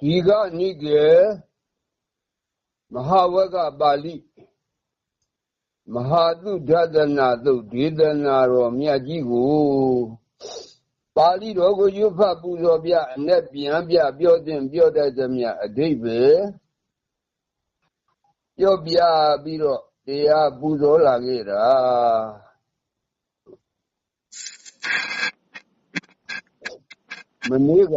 ဒီကနိကေမဟာဝကပါဠိမဟာတုဒသနာသုတ်ဒေသနာတော်မြတ်ကြီးကိုပါဠိတော်ကိုရွတ်ဖတ်ပူဇော်ပြအ내ပြန်ပြပြောတဲ့ပြောတတ်သမျှအဓိပ္ပာယ်ပြောပြပြီးတော့တရားပူဇော်လာခဲ့တာမနေ့က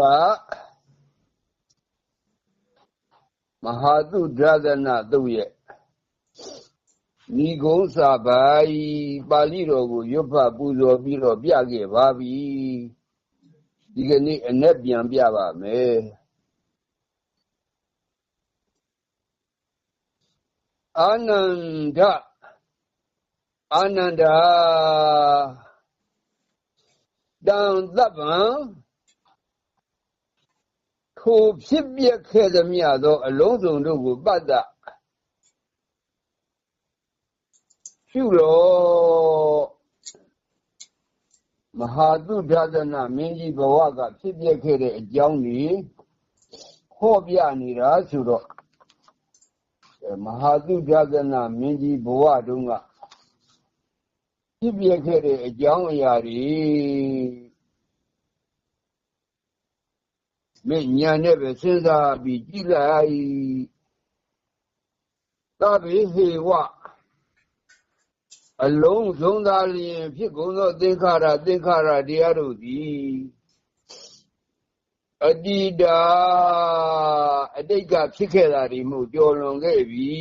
မဟာတုဒသနာသုတ်ရဲ့ဤကုန်းစာပိုင်းပါဠိတော်ကိုရွတ်ဖတ်ပူဇော်ပြီးတော့ပြခဲ့ပါပြီဒီကနေ့အ내ပြန်ပြပါမယ်အာနန္ဒအာနန္ဒာတံသဗ္ဗံ ထိုဖြစ်ပြခဲ့သမျှသော အလုံးစုံတို့ကို ပတ်သက်ရှုလို့မဟာတုဒသနာမင်းကြီးဘဝကဖြစ်ပျက်ခဲ့တဲ့အကြောင်းကြီးဟောပြနေတာဆိုတော့မဟာတုဒသနာမင်းကြီးဘဝတုန်းကဖြစ်ပျက်ခဲ့တဲ့အကြောင်းအရာတွေ မင်းညာနဲ့ပဲစဉ်းစားပြီးကြည့်လိုက်သဗ္ဗေဟေဝအလုံးစုံသာလျင် ဖြစ်ကုန်သောသင်္ခါရသင်္ခါရတရားတို့သည်အတိတာအတိတ်ကဖြစ်ခဲ့တာဒီမှုကြော်လွန်ခဲ့ပြီ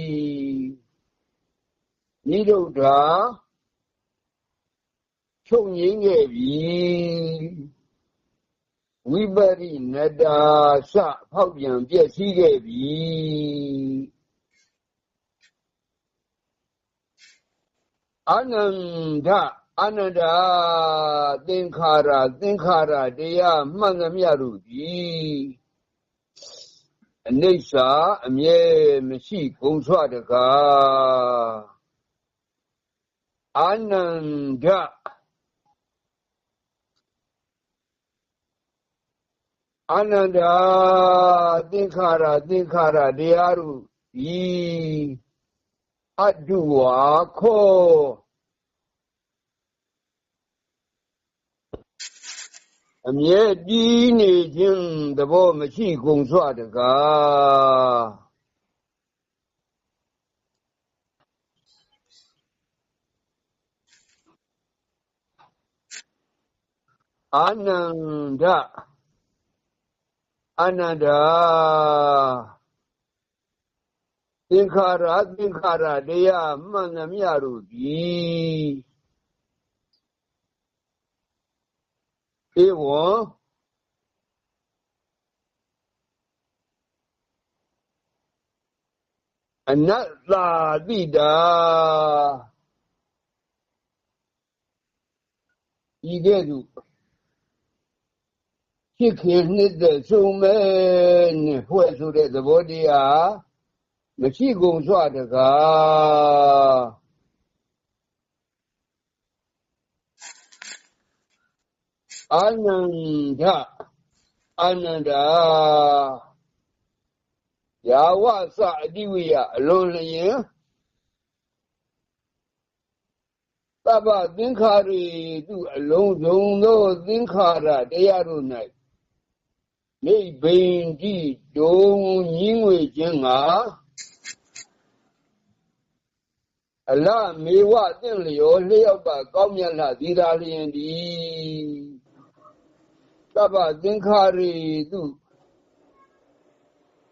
နိဒုဒ္ဓချုပ်ငင်းခဲ့ပြီ ဝိပရိနတာစဖောက်ပြန်ပြည့်စည်ခဲ့ပြီအာနန္ဒအာနန္ဒာသင်္ခါရသင်္ခါရတရားမှန်သမျှတို့သည်အနိစ္စအမြဲမရှိဂုံဆွတကားအာနန္ဒ အာနန္ဒာသင်္ခါရသင်္ခါရတရားတို့ဤအတုဝါခောအမြဲတည်နေခြင်းသဘောမရှိကုန်စွာတကားအာနန္ဒ အာနန္ဒာသင်္ခါရသင်္ခါရတရားမှန်သမျှတို့သည်ဧဝံအနတ္တာတိတာဤကဲ့သို့ ဖြစ်ခင်နှစ်သက်ဆုံးမဲ့နဲ့ဖွဲ့ဆိုတဲ့သဘောတရားမရှိကုန်စွာတကားအာနန္ဒအာနန္ဒာယာဝသအတိဝိယအလုံးလျင်သဗ္ဗသင်္ခါရီသူအလုံးစုံသောသင်္ခါရတရားတို့၌ နိဗ္ဗိန်ကြည်တုံညင်းငွေခြင်းငါအလမေဝတင့်လျောလျောက်ပါကောင်းမြတ်လာသည်သာလျင်ဒီသဗ္ဗသင်္ခါရီသူ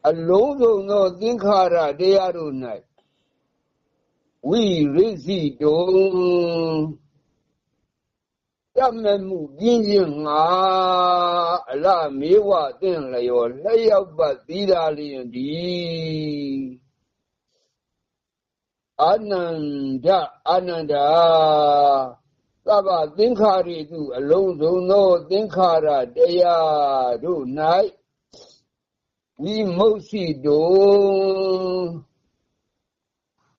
အလုံးစုံသောသင်္ခါရတရားတို့၌ဝိရိစီတုံတမမှုပြင်းခြင်းငါ အလမေဝတင့်လျောလျောက်ပါသည်သာလျင်ဒီအာနန္ဒအာနန္ဒာသဗ္ဗသင်္ခါရိတုအလုံးစုံသောသင်္ခါရတရားတို့၌ဝိမု ක්ෂි တု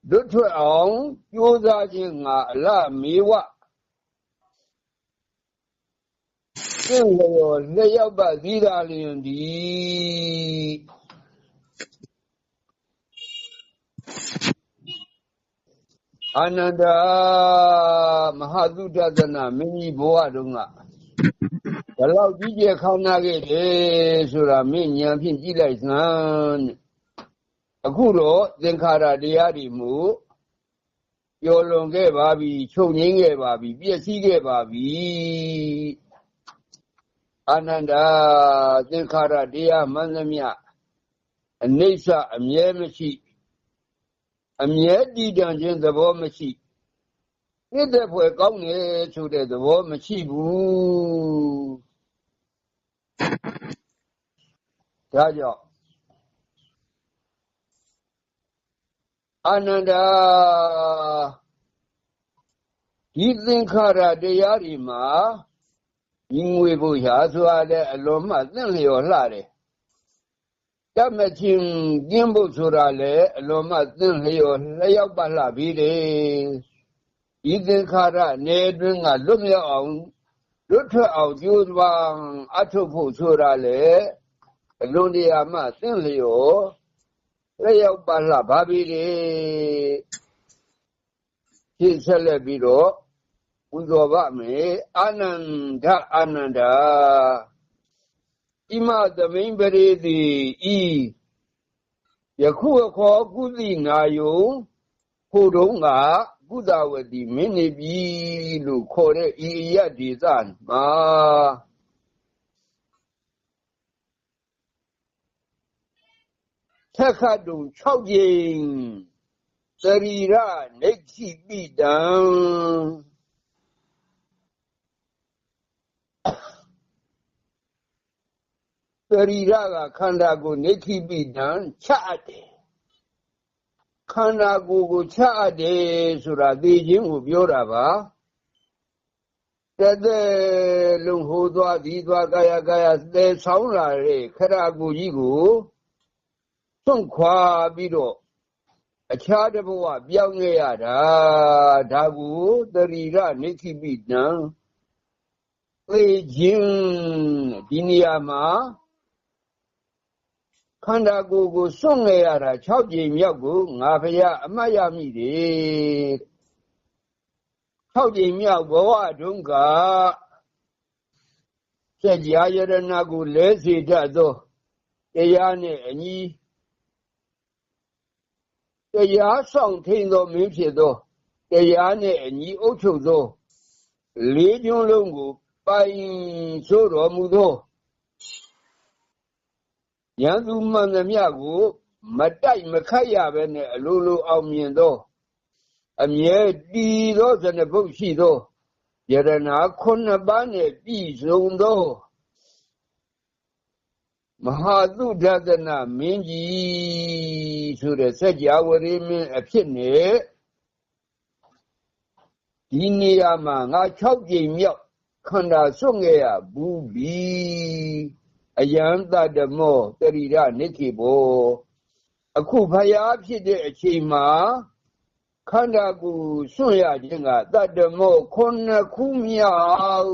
ဒုထွက်အောင်ကြိုးစားခြင်းငါအလမေဝ သင်လျော်လက်ရောက်ပါသီးသာလျင်ဒီအာနန္ဒာမဟာသုဒ္ဒသနာမင်းကြီးဘဝတုန်းကဘလောက်ကြီးကျယ်ခေါင်းနာခဲ့တယ်ဆိုတာမင်းဉာဏ်ဖြင့်ကြည့်လိုက်စမ်းအခုတော့သင်္ခါရတရားတွေမူကျော်လွန်ခဲ့ပါပြီချုပ်ငင်းခဲ့ပါပြီပြည့်စည်ခဲ့ပါပြီ အာနန္ဒာသင်္ခါရတရားမှန်သမျှအနိစ္စအမြဲမရှိအမြဲတည်တံ့ခြင်းသဘောမရှိပြည့်တဲ့ဖွယ်ကောင်းတယ်ဆိုတဲ့သဘောမရှိဘူးဒါကြောင့်အာနန္ဒာဒီသင်္ခါရတရားတွေမှာ ညီငွေဖို့ရာဆိုတာလည်းအလွန်မှသင့်လျော်လှတယ်တတ်မချင်းကျင်းဖို့ဆိုတာလည်းအလွန်မှသင့်လျော်လျောက်ပါလှပြီတယ်ဒီသင်္ခါရနေတွင်းကလွတ်မြောက်အောင်လွတ်ထွက်အောင်ကြိုးပမ်းအထုပ်ဖို့ဆိုတာလည်းအလွန်တရာမှသင့်လျော်လျောက်ပါလှပါပြီတယ်ရှင်းဆက်လက်ပြီးတော့ပူ ဇော်ပါမယ်အာနန္ဒအာနန္ဒာဣမသမိန်ပရိတိဤယခုအခေါ်ကုသိနာယုဖို့တုံးကကုသဝတိမင်းနေပြီလို့ခေါ်တဲ့ဤအယဒေသမှာထက်ခတ်တုံ6ကြိမ်သရီရနေခိပိတံ သရီရကခန္ဓာကိုနေခိပိတံချအပ်တယ်ခန္ဓာကိုယ်ကိုချအပ်တယ်ဆိုတာသိခြင်းကိုပြောတာပါတသက်လုံးဟိုသွားဒီသွားကာယကာယသေဆောင်လာတဲ့ခရကိုကြီးကိုသွန့်ခွာပြီးတော့အခြားတစ်ဘဝပြောင်းခဲ့ရတာဒါကိုသရီရနေခိပိတံသိခြင်းဒီနေရာမှာ ခန္ဓာကိုယ်ကိုစွန့်ငယ်ရတာ6ကြိမ်မြောက်ကိုငါဖရာအမှတ်ရမိတယ်6ကြိမ်မြောက်ဘဝတုန်းကစัจ जा ယရဏကိုလဲစေတတ်သောတရားနဲ့အညီတရားဆောင်ထိန်သောမင်းဖြစ်သောတရားနဲ့အညီအုပ်ချုပ်သောလေးကျွန်းလုံးကိုပိုင်ဆိုတော်မူသော ရန်သူမှန်သမျှကို မတိုက်မခတ်ရဘဲနဲ့အလိုလိုအောင်မြင်သော အမြဲတည်သောဇနဘုတ်ရှိသောယရနာခုနှစ်ပါးနဲ့ပြည့်စုံသောမဟာသုဒ္ဒနာမင်းကြီးဆိုတဲ့စัจ java ရိမင်းအဖြစ်နဲ့ဒီနေရာမှာငါ6ကြိမ်မြောက်ခန္ဓာစွန့်ခဲ့ရဘူးပြီ အယံတတမောတရိရနိခေဘောအခုဖယားဖြစ်တဲ့အချိန်မှာခန္ဓာကိုယ်စွန့်ရခြင်းကတတမောခုနှစ်ခုမြောက်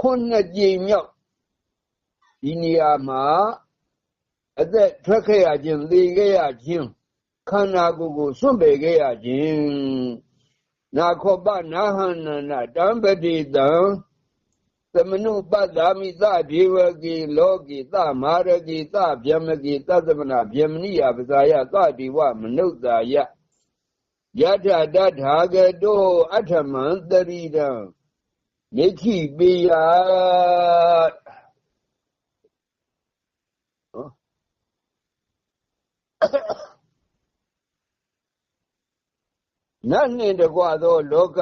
ခုနှစ်ကြိမ်မြောက်ဒီနေရာမှာအသက်ထွက်ခဲ့ရခြင်းသေခဲ့ရခြင်းခန္ဓာကိုယ်ကိုစွန့်ပယ်ခဲ့ရခြင်းနာခောပနာဟန္နနာတံပတိတံ သမနုပတ္တာမိသဒေဝကေလောကေသမာရကေသဗျမကေသသမနာဗျမနိယပဇာယသတိဝမနုဿာယယထတထာဂတောအထမံတရိတံနိခိပိယနတ်နှင့်တကွသောလောက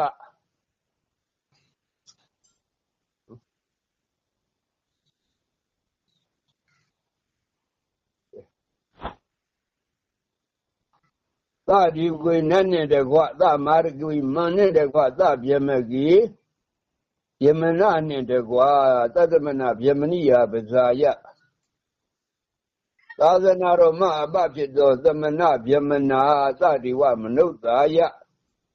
သဒီကွေနတ်နဲ့တကွသမာရကွေမန်နဲ့တကွသဗျမကြီးယမနနဲ့တကွသတ္တမနဗျမနိယပဇာယသာသနာတော်မအပဖြစ်သောသမဏဗျမနာသတိဝမနုဿာယ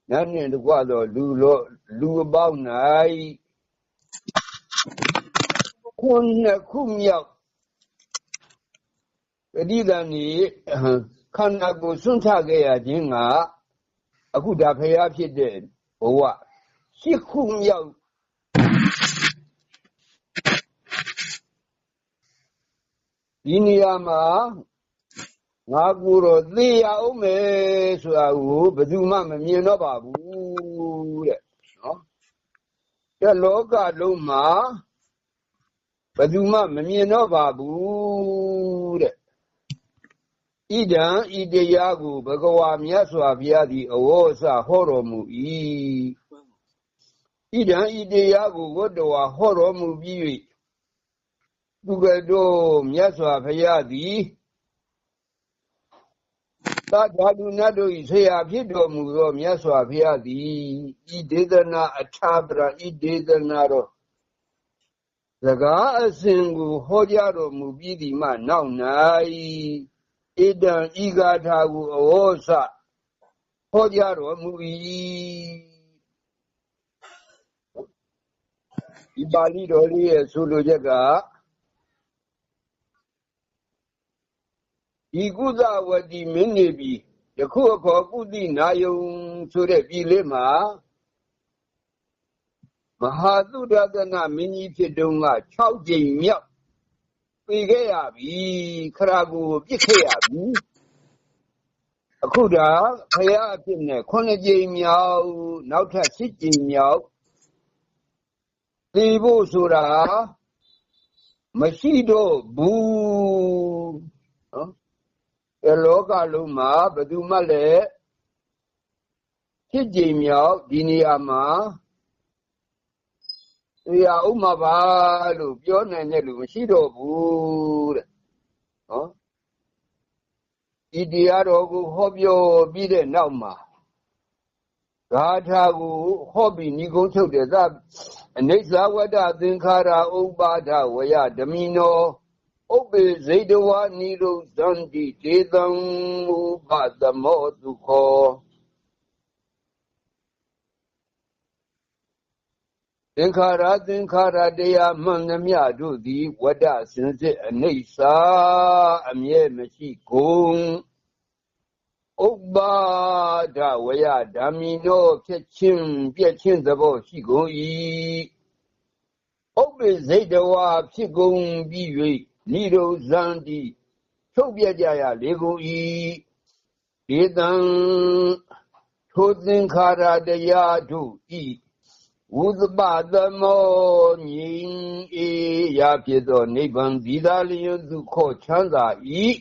နတ်နှင့်တကွသောလူလောလူအပေါင်း၌ခုနှစ်ခုမြောက်ပဋိသန္ဓေ ခန္ဓာကိုယ်စွန့်ထခဲ့ရခြင်းကအခုဒါဖရာဖြစ်တဲ့ဘဝရှစ်ခုမြောက်ဒီနေရာမှာငါကိုယ်တော့သိရအောင်မယ်ဆိုတာကိုဘယ်သူမှမမြင်တော့ပါဘူးတဲ့နော်ဒီလောကလုံးမှာဘယ်သူမှမမြင်တော့ပါဘူးတဲ့ ဣဒံဣတရားကိုဘဂဝါမြတ်စွာဘုရားသည်အဝေါစဟောတော်မူ၏ဣဒံဣတရားကိုဝတ္တဝါဟောတော်မူပြီး၍သူကတော်မြတ်စွာဘုရားသည်သာဓာတုနတ်တို့၏ဆရာဖြစ်တော်မူသောမြတ်စွာဘုရားသည်ဤဒေသနာအထာပရဤဒေသနာတော့စကားအစဉ်ကိုဟောကြားတော်မူပြီးဒီမှနောက်၌ ဣဒံဤဂါထာကိုအဝေါစဟောကြားတော်မူ၏ဒီပါဠိတော်လေးရဲ့ဆိုလိုချက်ကဤကုသဝတိမင်းနေပြီယခုအခေါ်ကုသနာယုံဆိုတဲ့ပြည်လေးမှာမဟာသုဒ္ဒသနာမင်းကြီးဖြစ်တုန်းက6ကြိမ်မြောက် ပေခဲ့ရပြီခရာကိုပြစ်ခဲ့ရပြီအခုဒါဖရာအဖြစ်နဲ့ခုနှစ်ကြိမ်မြောက်နောက်ထပ်7ကြိမ်မြောက်သိဖို့ဆိုတာမရှိတော့ဘူးနော်အဲလောကလုံးမှာဘယ်သူမှလည်း7ကြိမ်မြောက်ဒီနေရာမှာ တရားဥမပါလို့ပြောနိုင်တဲ့လူမရှိတော့ဘူးတဲ့နော်ဤတရားတော်ကိုဟောပြောပြီးတဲ့နောက်မှာဂါထာကိုဟောပြီးညီကုန်းချုပ်တဲ့သအနိစ္စဝတ္တသင်္ခါရဥပါဒဝယဓမိနောဥပ္ပေဇိတဝနိရုဇန္တိဒေတံဥပသမောဒုခော သင်္ခါရသင်္ခါရတရားမှန်သမျှတို့သည်ဝတ္တစင်စစ်အနိစ္စအမြဲမရှိကုန်ဥပ္ပါဒဝယဓမ္မီနောဖြစ်ချင်းပြည့်ချင်းသဘောရှိကုန်၏ဥပ္ပိစိတ်တဝါဖြစ်ကုန်ပြီး၍နိရောဇန္တိထုတ်ပြကြရလေကုန်၏ဒေတံထိုသင်္ခါရတရားတို့ဤ ဝုသပသမောငြိမ်အေးရာဖြစ်သောနိဗ္ဗာန်ဒီသာလျင်သူခေါ်ချမ်းသာ၏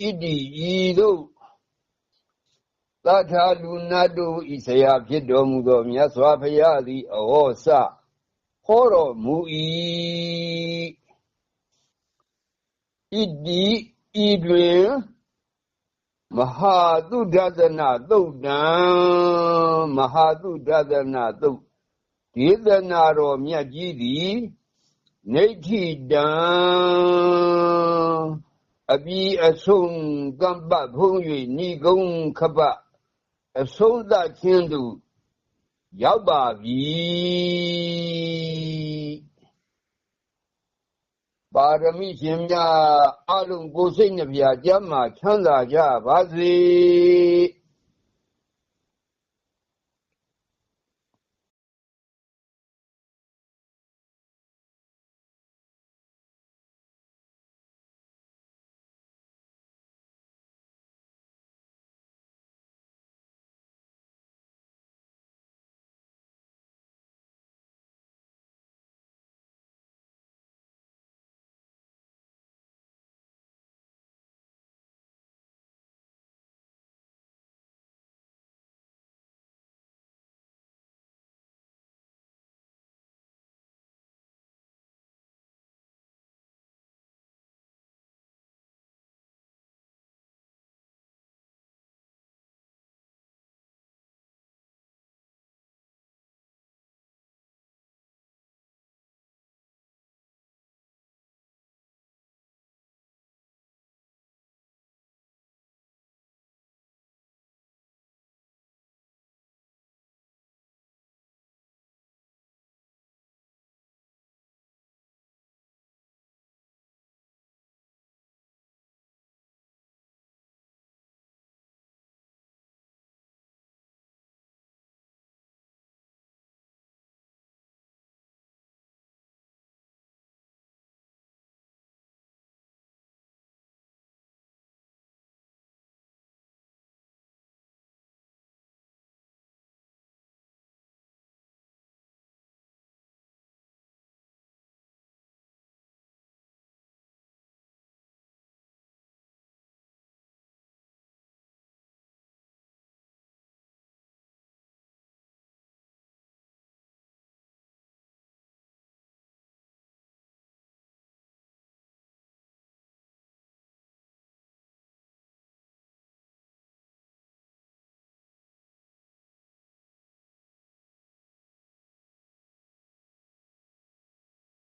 ဣတိဤတို့သတ္ထာလူနတ်တို့ဤဆရာဖြစ်တော်မူသောမြတ်စွာဘုရားသည်အဟောစဟောတော်မူ၏ဣတိဤတွင်မဟာသုဒ္ဓသနာသုတ်တံမဟာသုဒ္ဓသနာသုတ် ဒေသနာတော်မြတ်ကြီးသည်နေခိတံအပြီးအဆုံးကမ္ပဖုံး၍ဏိကုံခပအဆုံးသခြင်းသူရောက်ပါပြီပါရမီရှင်များအလုံးကိုယ်စိတ်နှပြကျမ်းမာချမ်းသာကြပါစေ